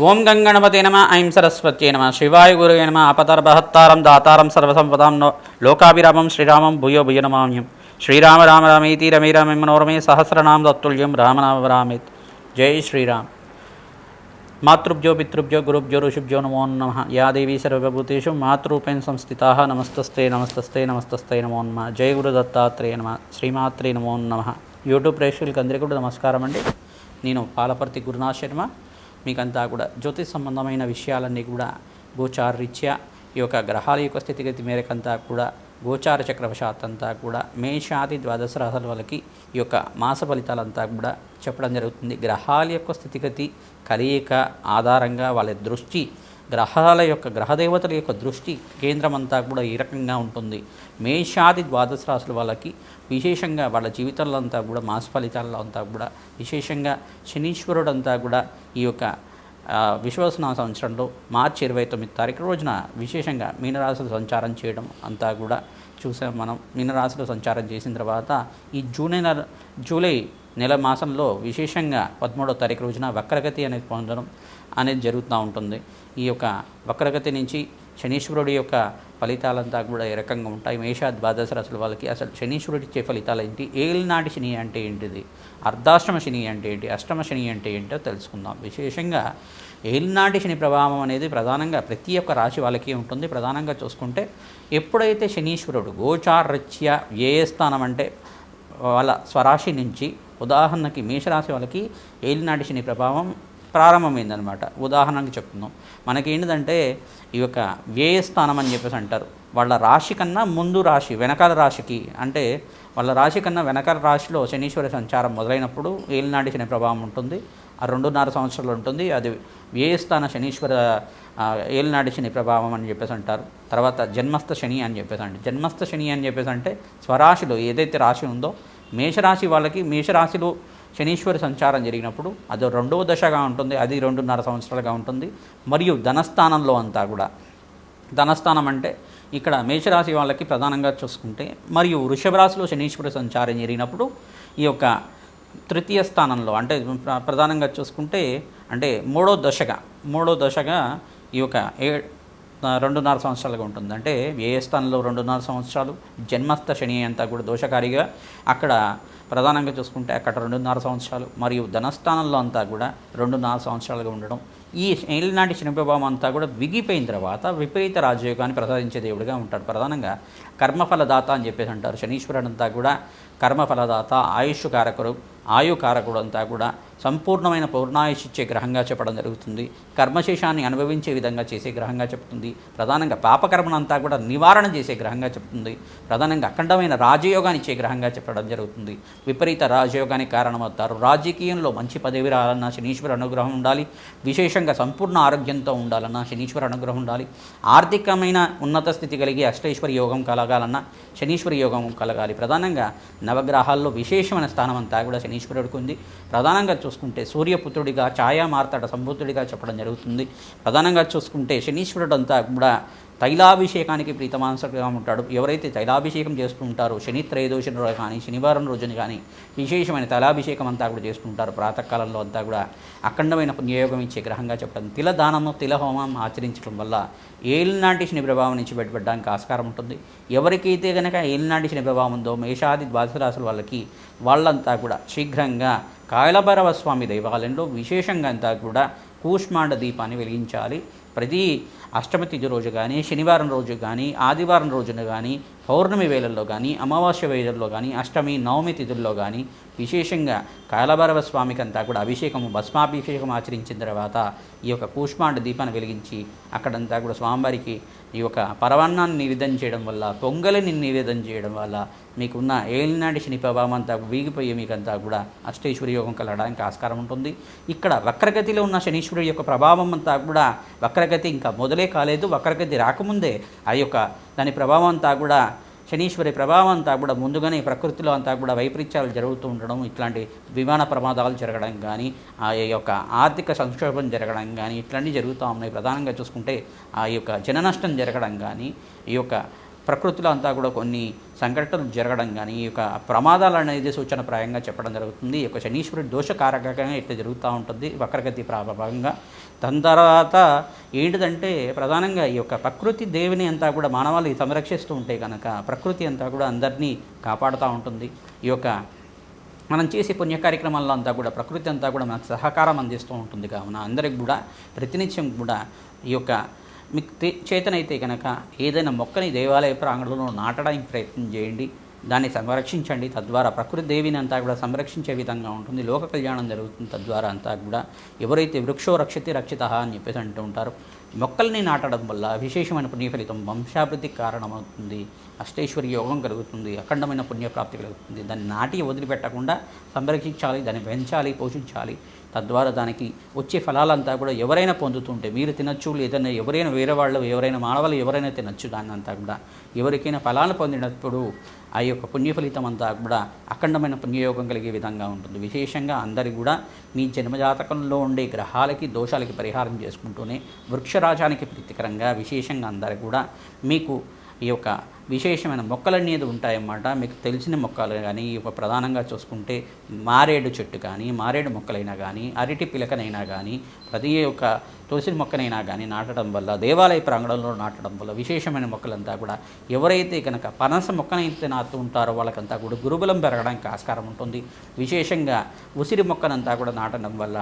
ఓం గంగణపతి నమ ఐం సరస్వత్యే నమ శివాయ గురువే నమ అపతర్భహత్తారం దాతారం సర్వసంపదాం నో లోకాభిరామం శ్రీరామం భూయో భూయ నమామ్యం శ్రీరామ రామ రామేతి రమే రామే మనోరమే సహస్రనామ దత్తుల్యం రామనామ రామేత్. జై శ్రీరామ్. మాతృభ్యో పితృభ్యో గురుభ్యో ఋషిభ్యో నమో నమ. యా దేవీ సర్వభూతేషు మాతృపేణ సంస్థితా నమస్తస్తే నమస్తస్తే నమస్తస్తే నమో నమ. జయ గురు దత్తాత్రేయ నమ శ్రీమాత్రే నమో నమ. యూట్యూబ్ ప్రేక్షకులకి అందరికీ కూడా నమస్కారం అండి నేను పాలపర్తి గురునాథ్ శర్మ. మీకంతా కూడా జ్యోతిష్ సంబంధమైన విషయాలన్నీ కూడా గోచారరీత్యా ఈ యొక్క గ్రహాల యొక్క స్థితిగతి మేరకంతా కూడా గోచార చక్రవశాత్ అంతా కూడా మేషాది ద్వాదశ రాశుల వాళ్ళకి ఈ యొక్క మాస ఫలితాలంతా కూడా చెప్పడం జరుగుతుంది. గ్రహాల యొక్క స్థితిగతి కలయిక ఆధారంగా వాళ్ళ దృష్టి గ్రహాల యొక్క గ్రహదేవతల యొక్క దృష్టి కేంద్రం అంతా కూడా ఈ రకంగా ఉంటుంది. మేషాది ద్వాదశ రాశుల వాళ్ళకి విశేషంగా వాళ్ళ జీవితంలో అంతా కూడా మాస ఫలితాల్లో అంతా కూడా విశేషంగా శనీశ్వరుడు అంతా కూడా ఈ యొక్క ఆ, విశ్వసన సంవత్సరంలో మార్చి ఇరవై తొమ్మిది తారీఖు రోజున విశేషంగా మీనరాశులు సంచారం చేయడం అంతా కూడా చూసాం మనం. మీనరాశిలో సంచారం చేసిన తర్వాత ఈ జూలై నెల జూలై నెల మాసంలో విశేషంగా పదమూడవ తారీఖు రోజున వక్రగతి అనేది పొందడం అనేది జరుగుతూ ఉంటుంది. ఈ యొక్క వక్రగతి నుంచి శనీశ్వరుడి యొక్క ఫలితాలంతా కూడా ఏ రకంగా ఉంటాయి? మేష ద్వాదశ రాశుల వాళ్ళకి అసలు శనీశ్వరుడు ఇచ్చే ఫలితాలు ఏంటి? ఏలినాటి శని అంటే ఏంటిది? అర్ధాష్టమ శని అంటే ఏంటి? అష్టమ శని అంటే ఏంటో తెలుసుకుందాం. విశేషంగా ఏలినాటి శని ప్రభావం అనేది ప్రధానంగా ప్రతి ఒక్క రాశి వాళ్ళకి ఉంటుంది. ప్రధానంగా చూసుకుంటే ఎప్పుడైతే శనీశ్వరుడు గోచారత్య ఏ స్థానం అంటే వాళ్ళ స్వరాశి నుంచి ఉదాహరణకి మేషరాశి వాళ్ళకి ఏలినాటి శని ప్రభావం ప్రారంభమైందనమాట ఉదాహరణకి చెప్తున్నాం. మనకి ఏంటిదంటే ఈ యొక్క వ్యయస్థానం అని చెప్పేసి అంటారు. వాళ్ళ రాశి కన్నా ముందు రాశి వెనకాల రాశికి అంటే వాళ్ళ రాశి కన్నా వెనకాల రాశిలో శనీశ్వర సంచారం మొదలైనప్పుడు ఏలినాటి శని ప్రభావం ఉంటుంది. ఆ రెండున్నర సంవత్సరాలు ఉంటుంది. అది వ్యయస్థాన శనీశ్వర ఏలినాటి శని ప్రభావం అని చెప్పేసి అంటారు. తర్వాత జన్మస్థ శని అని చెప్పేసి అంటే జన్మస్థ శని అని చెప్పేసి అంటే స్వరాశిలో ఏదైతే రాశి ఉందో మేషరాశి వాళ్ళకి మేషరాశిలో శనీశ్వరి సంచారం జరిగినప్పుడు అది రెండవ దశగా ఉంటుంది అది రెండున్నర సంవత్సరాలుగా ఉంటుంది. మరియు ధనస్థానంలో అంతా కూడా. ధనస్థానం అంటే ఇక్కడ మేషరాశి వాళ్ళకి ప్రధానంగా చూసుకుంటే మరియు వృషభ రాశిలో శనీశ్వరి సంచారం జరిగినప్పుడు ఈ యొక్క తృతీయ స్థానంలో అంటే ప్ర- ప్రధానంగా చూసుకుంటే అంటే మూడో దశగా మూడో దశగా ఈ యొక్క ఏ రెండున్నర సంవత్సరాలుగా ఉంటుంది. అంటే ఏ స్థానంలో రెండున్నర సంవత్సరాలు? జన్మస్థ శని అంతా కూడా దోషకారిగా అక్కడ ప్రధానంగా చూసుకుంటే అక్కడ రెండున్నర సంవత్సరాలు మరియు ధనస్థానంలో అంతా కూడా రెండున్నర సంవత్సరాలుగా ఉండడం. ఈ ఏలినాటి శని ప్రభావం అంతా కూడా విగిపోయిన తర్వాత విపరీత రాజయోగాన్ని ప్రసాదించే దేవుడిగా ఉంటాడు. ప్రధానంగా కర్మఫలదాత అని చెప్పేసి అంటారు. శనీశ్వరుడంతా కూడా కర్మఫలదాత ఆయుష్ కారకుడు ఆయు కారకుడు అంతా కూడా సంపూర్ణమైన పూర్ణాయుషిచ్చే గ్రహంగా చెప్పడం జరుగుతుంది. కర్మశేషాన్ని అనుభవించే విధంగా చేసే గ్రహంగా చెప్తుంది. ప్రధానంగా పాపకర్మనంతా కూడా నివారణ చేసే గ్రహంగా చెప్తుంది. ప్రధానంగా అఖండమైన రాజయోగాన్ని ఇచ్చే గ్రహంగా చెప్పడం జరుగుతుంది. విపరీత రాజయోగానికి కారణమవుతారు. రాజకీయంలో మంచి పదవి రావాలన్నా శనీశ్వర అనుగ్రహం ఉండాలి. విశేషంగా సంపూర్ణ ఆరోగ్యంతో ఉండాలన్నా శనీశ్వర అనుగ్రహం ఉండాలి. ఆర్థికమైన ఉన్నత స్థితి కలిగి అష్టైశ్వర యోగం కలగాలన్నా శనీశ్వర యోగం కలగాలి. ప్రధానంగా నవగ్రహాల్లో విశేషమైన స్థానం అంతా కూడా శనీశ్వరుడికి ఉంది. ప్రధానంగా చూసుకుంటే సూర్యపుత్రుడిగా ఛాయా మార్తాడ సంబుద్ధుడిగా చెప్పడం జరుగుతుంది. ప్రధానంగా చూసుకుంటే శనీశ్వరుడు అంతా కూడా తైలాభిషేకానికి ప్రీతమాంసగా ఉంటాడు. ఎవరైతే తైలాభిషేకం చేస్తూ ఉంటారో శని త్రయోదశి రోజు కానీ శనివారం రోజున కానీ విశేషమైన తైలాభిషేకం అంతా కూడా చేస్తుంటారు. ప్రాతకాలంలో అంతా కూడా అఖండమైన పుణ్యయోగం ఇచ్చే గ్రహంగా చెప్పడం తిల దానము తిల హోమం ఆచరించడం వల్ల ఏలినాటి శని ప్రభావం నుంచి బయటపడడానికి ఆస్కారం ఉంటుంది. ఎవరికైతే కనుక ఏలినాటి శని ప్రభావం ఉందో మేషాది ద్వాదశ వాళ్ళకి వాళ్ళంతా కూడా శీఘ్రంగా కాయలభైరవ స్వామి దేవాలయంలో విశేషంగా అంతా కూడా కూష్మాండ దీపాన్ని వెలిగించాలి. ప్రతి అష్టమి తిథి రోజు కానీ శనివారం రోజు కానీ ఆదివారం రోజున కానీ పౌర్ణమి వేళల్లో కానీ అమావాస్య వేళల్లో కానీ అష్టమి నవమి తిథుల్లో కానీ విశేషంగా కాలభైరవ స్వామికి అంతా కూడా అభిషేకము భస్మాభిషేకం ఆచరించిన తర్వాత ఈ యొక్క కూష్మాండ దీపాన్ని వెలిగించి అక్కడంతా కూడా స్వామివారికి ఈ యొక్క పరవాన్నాన్ని నివేదన చేయడం వల్ల పొంగలిని నివేదన చేయడం వల్ల మీకున్న ఏలినాటి శని ప్రభావం అంతా వీగిపోయి మీకంతా కూడా అష్టేశ్వరి యోగం కలగడానికి ఆస్కారం ఉంటుంది. ఇక్కడ వక్రగతిలో ఉన్న శనీశ్వరుడి యొక్క ప్రభావం అంతా కూడా వక్రగతి ఇంకా మొదలై కాలేదు వక్రగతి రాకముందే ఆ యొక్క దాని ప్రభావం అంతా కూడా శనీశ్వరి ప్రభావం అంతా కూడా ముందుగానే ప్రకృతిలో అంతా కూడా వైపరీత్యాలు జరుగుతూ ఉండడం ఇట్లాంటి విమాన ప్రమాదాలు జరగడం కానీ ఆ యొక్క ఆర్థిక సంక్షోభం జరగడం కానీ ఇట్లాంటివి జరుగుతూ ఉన్నాయి. ప్రధానంగా చూసుకుంటే ఆ యొక్క జన నష్టం జరగడం కానీ ఈ యొక్క ప్రకృతిలో అంతా కూడా కొన్ని సంఘటనలు జరగడం కానీ ఈ యొక్క ప్రమాదాలు అనేది సూచనప్రాయంగా చెప్పడం జరుగుతుంది. ఈ యొక్క శనీశ్వరుడు దోషకారకంగా ఇట్లా జరుగుతూ ఉంటుంది. వక్రగతి ప్రభావంగా. దాని తర్వాత ఏంటిదంటే ప్రధానంగా ఈ యొక్క ప్రకృతి దేవిని అంతా కూడా మానవాళి సంరక్షిస్తూ ఉంటే కనుక ప్రకృతి అంతా కూడా అందరినీ కాపాడుతూ ఉంటుంది. ఈ యొక్క మనం చేసే పుణ్య కార్యక్రమాల్లో అంతా కూడా ప్రకృతి అంతా కూడా మనకు సహకారం అందిస్తూ ఉంటుంది. కావున అందరికి కూడా ప్రతినిత్యం కూడా ఈ యొక్క మీకు చేతనైతే కనుక ఏదైనా మొక్కని దేవాలయ ప్రాంగణంలో నాటడానికి ప్రయత్నం చేయండి. దాన్ని సంరక్షించండి. తద్వారా ప్రకృతి దేవిని అంతా కూడా సంరక్షించే విధంగా ఉంటుంది. లోక కళ్యాణం జరుగుతుంది తద్వారా అంతా కూడా. ఎవరైతే వృక్షో రక్షతి రక్షిత అని చెప్పేసి అంటూ ఉంటారు. మొక్కల్ని నాటడం వల్ల విశేషమైన పుణ్య ఫలితం వంశాభివృద్ధికి కారణమవుతుంది. అష్టేశ్వరి యోగం కలుగుతుంది. అఖండమైన పుణ్యప్రాప్తి కలుగుతుంది. దాన్ని నాటి వదిలిపెట్టకుండా సంరక్షించాలి దాన్ని పెంచాలి పోషించాలి. తద్వారా దానికి వచ్చే ఫలాలంతా కూడా ఎవరైనా పొందుతుంటే మీరు తినచ్చు లేదన్నా ఎవరైనా వేరే వాళ్ళు ఎవరైనా మానవాళ్ళు ఎవరైనా తినచ్చు దాన్ని అంతా కూడా ఎవరికైనా ఫలాలు పొందినప్పుడు ఆ యొక్క పుణ్యఫలితం అంతా కూడా అఖండమైన పుణ్యయోగం కలిగే విధంగా ఉంటుంది. విశేషంగా అందరి కూడా మీ జన్మజాతకంలో ఉండే గ్రహాలకి దోషాలకి పరిహారం చేసుకుంటూనే వృక్షరాజానికి ప్రీతికరంగా విశేషంగా అందరు కూడా మీకు ఈ యొక్క విశేషమైన మొక్కలు అనేది ఉంటాయన్నమాట. మీకు తెలిసిన మొక్కలు కానీ ఈ యొక్క ప్రధానంగా చూసుకుంటే మారేడు చెట్టు కానీ మారేడు మొక్కలైనా కానీ అరటి పిలకనైనా కానీ ప్రతి ఒక్క తులసి మొక్కనైనా కానీ నాటడం వల్ల దేవాలయ ప్రాంగణంలో నాటడం వల్ల విశేషమైన మొక్కలంతా కూడా ఎవరైతే కనుక పనస మొక్కనైతే నాటుతూ ఉంటారో వాళ్ళకంతా కూడా గురుబలం పెరగడానికి ఆస్కారం ఉంటుంది. విశేషంగా ఉసిరి మొక్కనంతా కూడా నాటడం వల్ల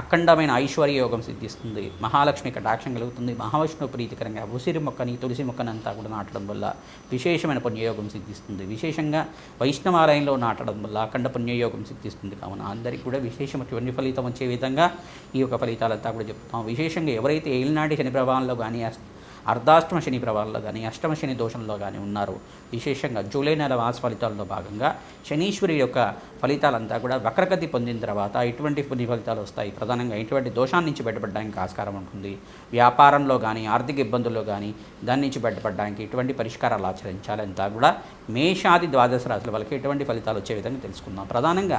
అఖండమైన ఐశ్వర్య యోగం సిద్ధిస్తుంది. మహాలక్ష్మి కటాక్షం కలుగుతుంది. మహావిష్ణు ప్రీతికరంగా ఉసిరి మొక్కని తులసి మొక్కనంతా కూడా నాటడం వల్ల విశేషమైన పుణ్యయోగం సిద్ధిస్తుంది. విశేషంగా వైష్ణవాలయంలో నాటడం వల్ల అఖండ పుణ్యయోగం సిద్ధిస్తుంది. కావున అందరికీ కూడా విశేషమైన పుణ్య ఫలితం వచ్చే విధంగా ఈ యొక్క ఫలితాలంతా కూడా చెప్తాం. విశేషంగా ఎవరైతే ఏలినాటి శని ప్రభావంలో కానీ అర్ధాష్టమ శని ప్రభావంలో కానీ అష్టమ శని దోషంలో కానీ ఉన్నారో విశేషంగా జూలై నెల మాస ఫలితాల్లో భాగంగా శనీశ్వరి యొక్క ఫలితాలంతా కూడా వక్రగతి పొందిన తర్వాత ఇటువంటి పుణ్య ఫలితాలు వస్తాయి. ప్రధానంగా ఇటువంటి దోషాన్ని నుంచి బయటపడడానికి ఆస్కారం ఉంటుంది. వ్యాపారంలో కానీ ఆర్థిక ఇబ్బందుల్లో కానీ దాని నుంచి బయటపడడానికి ఎటువంటి పరిష్కారాలు ఆచరించాలంతా కూడా మేషాది ద్వాదశ రాశుల వాళ్ళకి ఎటువంటి ఫలితాలు వచ్చే విధంగా తెలుసుకుందాం. ప్రధానంగా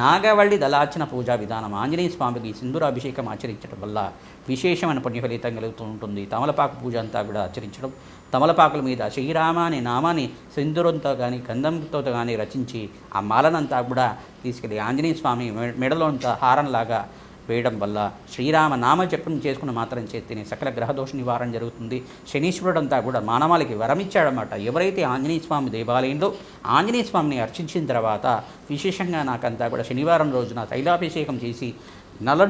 నాగవల్లి దళార్చన పూజా విధానం ఆంజనేయ స్వామికి సింధూరాభిషేకం ఆచరించడం వల్ల విశేషమైన పుణ్య ఫలితం కలుగుతూ ఉంటుంది తమలపాకు పూజ అంతా కూడా ఆచరించడం తమలపాకుల మీద శ్రీరామ అనే నామాన్ని సింధూరంతో కానీ గంధంతో కానీ రచించి ఆ మాలనంతా కూడా తీసుకెళ్ళి ఆంజనేయ స్వామి మెడలో హారంలాగా వేయడం వల్ల శ్రీరామ నామ జపం చేసుకున్న మాత్రం చేస్తేనే సకల గ్రహదోష నివారణ జరుగుతుంది. శనీశ్వరుడంతా కూడా మానవాళికి వరమిచ్చాడనమాట ఎవరైతే ఆంజనేయ స్వామి దేవాలయంలో ఆంజనేయ స్వామిని అర్చించిన తర్వాత విశేషంగా నాకంతా కూడా శనివారం రోజున తైలాభిషేకం చేసి నల్ల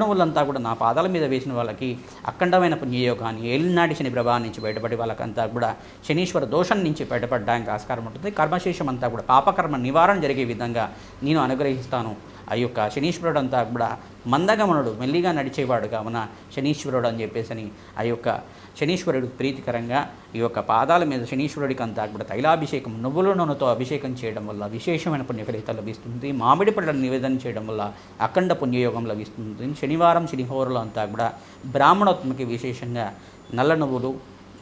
కూడా నా పాదాల మీద వేసిన వాళ్ళకి అఖండమైన పుణ్యయోగాన్ని ఏలినాటి శని ప్రభావం నుంచి బయటపడి వాళ్ళకంతా కూడా శనీశ్వర దోషం నుంచి బయటపడడానికి ఆస్కారం ఉంటుంది. కర్మశేషం అంతా కూడా పాపకర్మ నివారణ జరిగే విధంగా నేను అనుగ్రహిస్తాను. ఆ యొక్క శనీశ్వరుడు అంతా కూడా మందగమనుడు మెల్లిగా నడిచేవాడు కావున శనీశ్వరుడు అని చెప్పేసి ఆ యొక్క శనీశ్వరుడు ప్రీతికరంగా ఈ యొక్క పాదాల మీద శనీశ్వరుడికి అంతా కూడా తైలాభిషేకం నువ్వుల నూనెతో అభిషేకం చేయడం వల్ల విశేషమైన పుణ్య లభిస్తుంది మామిడి పళ్ళను నివేదన చేయడం వల్ల అఖండ పుణ్యయోగం లభిస్తుంది శనివారం శనిహోరులు అంతా కూడా బ్రాహ్మణోత్మకి విశేషంగా నల్ల నువ్వులు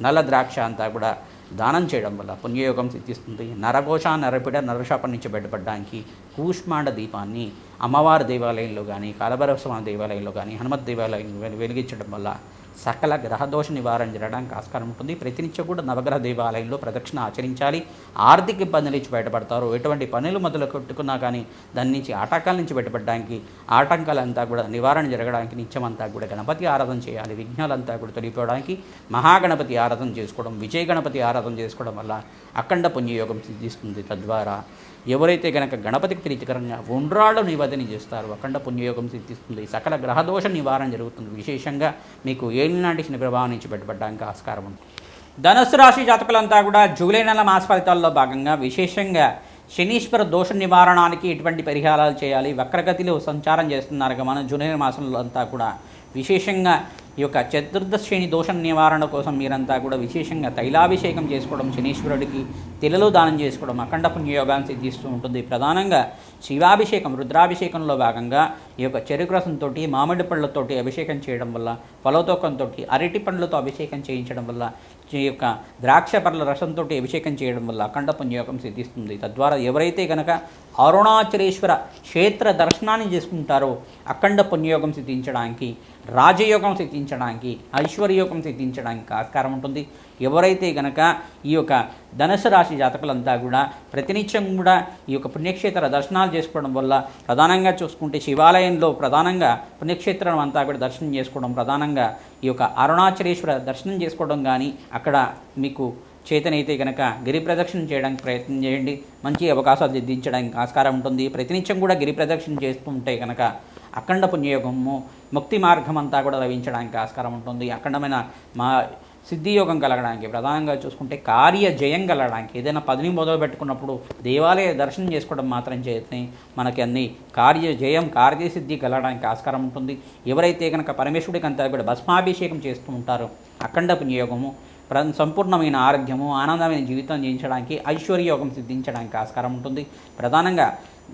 నల్ల ద్రాక్ష అంతా కూడా దానం చేయడం వల్ల పుణ్యయోగం సిద్ధిస్తుంది. నరఘోష నరపిడ నరశాపం నుంచి బయటపడడానికి కూష్మాండ దీపాన్ని అమ్మవారి దేవాలయంలో కానీ కాలభైరవ దేవాలయంలో కానీ హనుమత్ దేవాలయంలో కానీ వెలిగించడం వల్ల సకల గ్రహదోష నివారణ జరగడానికి ఆస్కారం ఉంటుంది. ప్రతినిత్యం కూడా నవగ్రహ దేవాలయంలో ప్రదక్షిణ ఆచరించాలి. ఆర్థిక ఇబ్బందుల నుంచి బయటపడతారు. ఎటువంటి పనులు మొదలు కొట్టుకున్నా కానీ దాని నుంచి ఆటంకాల నుంచి బయటపడడానికి ఆటంకాలంతా కూడా నివారణ జరగడానికి నిత్యమంతా కూడా గణపతి ఆరాధన చేయాలి. విఘ్నాలంతా కూడా తొలిపోవడానికి మహాగణపతి ఆరాధన చేసుకోవడం విజయ గణపతి ఆరాధన చేసుకోవడం వల్ల అఖండ పుణ్యయోగం సిద్ధిస్తుంది తద్వారా. ఎవరైతే కనుక గణపతికి ప్రీతికరంగా ఉండ్రాళ్ళు నివేదన చేస్తారో అఖండ పుణ్యయోగం సిద్ధిస్తుంది సకల గ్రహదోష నివారణ జరుగుతుంది. విశేషంగా మీకు ఏలినాటి శని ప్రభావం నుంచి బయటపడడానికి ఆస్కారం ఉంది. ధనుసు రాశి జాతకులంతా కూడా జూలై నెల మాస ఫలితాల్లో భాగంగా విశేషంగా శనీశ్వర దోష నివారణానికి ఎటువంటి పరిహారాలు చేయాలి వక్రగతిలో సంచారం చేస్తున్నారు కదా మన జూలై మాసంలో అంతా కూడా. విశేషంగా ఈ యొక్క శ్రేణి దోష నివారణ కోసం మీరంతా కూడా విశేషంగా తైలాభిషేకం చేసుకోవడం శనీశ్వరుడికి తెలలో దానం చేసుకోవడం అఖండ పుణ్యయోగాన్ని సిద్ధిస్తూ ఉంటుంది. ప్రధానంగా శివాభిషేకం రుద్రాభిషేకంలో భాగంగా ఈ యొక్క చెరుకు రసంతో మామిడి పళ్ళతోటి అభిషేకం చేయడం వల్ల ఫలతోకంతో అరటి పండ్లతో అభిషేకం చేయించడం వల్ల ఈ యొక్క ద్రాక్ష పళ్ళ రసంతో అభిషేకం చేయడం వల్ల అఖండ పుణ్యయోగం సిద్ధిస్తుంది. తద్వారా ఎవరైతే కనుక అరుణాచలేశ్వర క్షేత్ర దర్శనాన్ని చేసుకుంటారో అఖండ పుణ్యయోగం సిద్ధించడానికి రాజయోగం సిద్ధించడానికి ఐశ్వర్యోగం సిద్ధించడానికి ఆస్కారం ఉంటుంది. ఎవరైతే గనక ఈ యొక్క ధనుసు రాశి జాతకులంతా కూడా ప్రతినిత్యం కూడా ఈ యొక్క పుణ్యక్షేత్ర దర్శనాలు చేసుకోవడం వల్ల ప్రధానంగా చూసుకుంటే శివాలయంలో ప్రధానంగా పుణ్యక్షేత్రం అంతా కూడా దర్శనం చేసుకోవడం ప్రధానంగా ఈ యొక్క అరుణాచలేశ్వర దర్శనం చేసుకోవడం కానీ అక్కడ మీకు చేతనైతే కనుక గిరి ప్రదక్షిణ చేయడానికి ప్రయత్నం చేయండి. మంచి అవకాశాలు సిద్ధించడానికి ఆస్కారం ఉంటుంది. ప్రతినిత్యం కూడా గిరి ప్రదక్షిణ చేస్తూ ఉంటే కనుక అఖండ పుణ్యయోగము ముక్తి మార్గం అంతా కూడా లభించడానికి ఆస్కారం ఉంటుంది. అఖండమైన మా సిద్ధియోగం కలగడానికి ప్రధానంగా చూసుకుంటే కార్య జయం కలగడానికి ఏదైనా పదిని మొదలు పెట్టుకున్నప్పుడు దేవాలయ దర్శనం చేసుకోవడం మాత్రం చేస్తే మనకి అన్ని కార్య జయం కార్యసిద్ధి కలగడానికి ఆస్కారం ఉంటుంది. ఎవరైతే కనుక పరమేశ్వరుడికి అంతా కూడా భస్మాభిషేకం చేస్తూ ఉంటారో అఖండ పుణ్యయోగము ప్ర సంపూర్ణమైన ఆరోగ్యము ఆనందమైన జీవితం జీవించడానికి ఐశ్వర్యయోగం సిద్ధించడానికి ఆస్కారం ఉంటుంది. ప్రధానంగా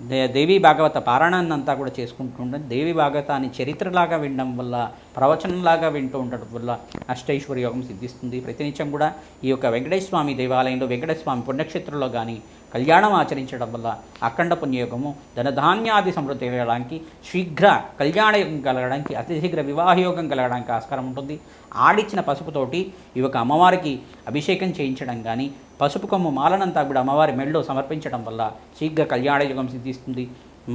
దేవి భాగవత పారాయణాన్ని అంతా కూడా చేసుకుంటుంటే దేవి భాగవతాన్ని చరిత్రలాగా వినడం వల్ల ప్రవచనంలాగా వింటూ ఉండటం వల్ల అష్టైశ్వర్య యోగం సిద్ధిస్తుంది. ప్రతినిత్యం కూడా ఈ యొక్క వెంకటేశ్వర స్వామి దేవాలయంలో వెంకటేశ్వర స్వామి పుణ్యక్షేత్రంలో కానీ కళ్యాణం ఆచరించడం వల్ల అఖండ పుణ్యయోగము ధనధాన్యాది సమృద్ధి కలగడానికి శీఘ్ర కళ్యాణయోగం కలగడానికి అతి శీఘ్ర వివాహయోగం కలగడానికి ఆస్కారం ఉంటుంది. ఆడిచ్చిన పసుపుతోటి ఈ యొక్క అమ్మవారికి అభిషేకం చేయించడం కానీ పసుపు కొమ్ము మాలనంతా కూడా అమ్మవారి మెడలో సమర్పించడం వల్ల శీఘ్ర కళ్యాణయుగం సిద్ధిస్తుంది.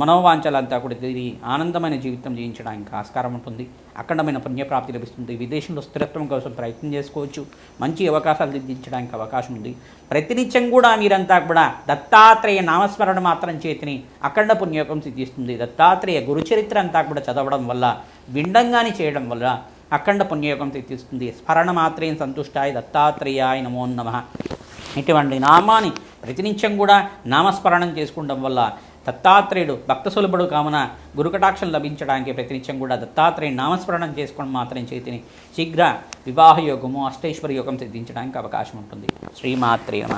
మనోవాంఛలంతా కూడా తిరిగి ఆనందమైన జీవితం జీవించడానికి ఆస్కారం ఉంటుంది. అఖండమైన పుణ్యప్రాప్తి లభిస్తుంది. విదేశంలో స్థిరత్వం కోసం ప్రయత్నం చేసుకోవచ్చు. మంచి అవకాశాలు సిద్ధించడానికి అవకాశం ఉంది. ప్రతినిత్యం కూడా మీరంతా కూడా దత్తాత్రేయ నామస్మరణ మాత్రం చేతిని అఖండ పుణ్యోగం సిద్ధిస్తుంది. దత్తాత్రేయ గురుచరిత్ర అంతా కూడా చదవడం వల్ల విండంగాని చేయడం వల్ల అఖండ పుణ్యయోగం సిద్ధిస్తుంది. స్మరణ మాత్రేం సంతుష్టాయ దత్తాత్రేయాయ నమో నమః. ఇటువంటి నామాన్ని ప్రతినిత్యం కూడా నామస్మరణం చేసుకోవడం వల్ల దత్తాత్రేయుడు భక్త సులభుడు కావున గురుకటాక్షం లభించడానికి ప్రతినిత్యం కూడా దత్తాత్రేయుడు నామస్మరణం చేసుకోవడం మాత్రం చేతిని శీఘ్ర వివాహ యోగము అష్టైశ్వర్య యోగం సిద్ధించడానికి అవకాశం ఉంటుంది. శ్రీమాత్రేమ